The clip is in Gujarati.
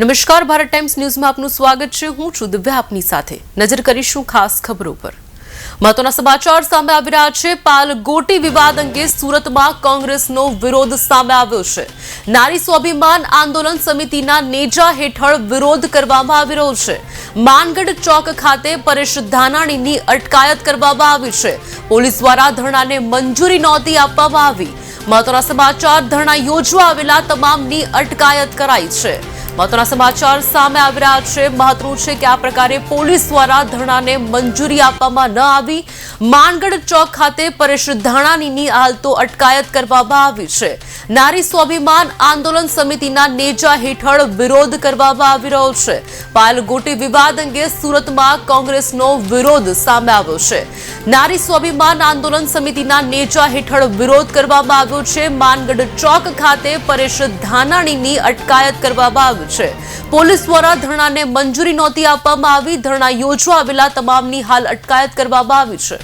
નમસ્કાર, ભારત ટાઈમ્સ ન્યૂઝમાં આપનું સ્વાગત છે. હું છું દિવ્યા આપની સાથે. નજર કરીશું ખાસ ખબરો પર. મહત્વના સમાચાર સામે આવી રહ્યા છે. પાલ ગોટી વિવાદ અંગે સુરતમાં કોંગ્રેસનો વિરોધ સામે આવ્યો છે. નારી સ્વાભિમાન આંદોલન સમિતિના નેજા હેઠળ વિરોધ કરવામાં આવી રહ્યો છે. માનગઢ ચોક ખાતે પરેશ ધાનાણીની અટકાયત કરવામાં આવી છે. પોલીસ દ્વારા ધરણાને મંજૂરી નહોતી આપવામાં આવી. મહત્વના સમાચાર, ધરણા યોજવા આવેલા તમામની અટકાયત કરાઈ છે. મહત્વના સમાચાર સામે આવી રહ્યા છે. મહત્વનું છે કે આ પ્રકારે પોલીસ દ્વારા ધરણાને મંજૂરી આપવામાં ન આવી. માનગઢ ચોક ખાતે પરેશ ધાણાણીની હાલ તો અટકાયત કરવામાં આવી છે. નારી સ્વાભિમાન આંદોલન સમિતિના નેજા હેઠળ વિરોધ કરવામાં આવી રહ્યો છે. પાયલ ગોટી વિવાદ અંગે સુરતમાં કોંગ્રેસનો વિરોધ સામે આવ્યો છે. નારી સ્વાભિમાન આંદોલન સમિતિના નેજા હેઠળ વિરોધ કરવામાં આવ્યો છે. માનગઢ ચોક ખાતે પરેશ ધાનાણીની અટકાયત કરવામાં આવી છે. પોલીસ દ્વારા ધરણાને મંજૂરી નહોતી આપવામાં આવી. ધરણા યોજવા આવેલા તમામની હાલ અટકાયત કરવામાં આવી છે.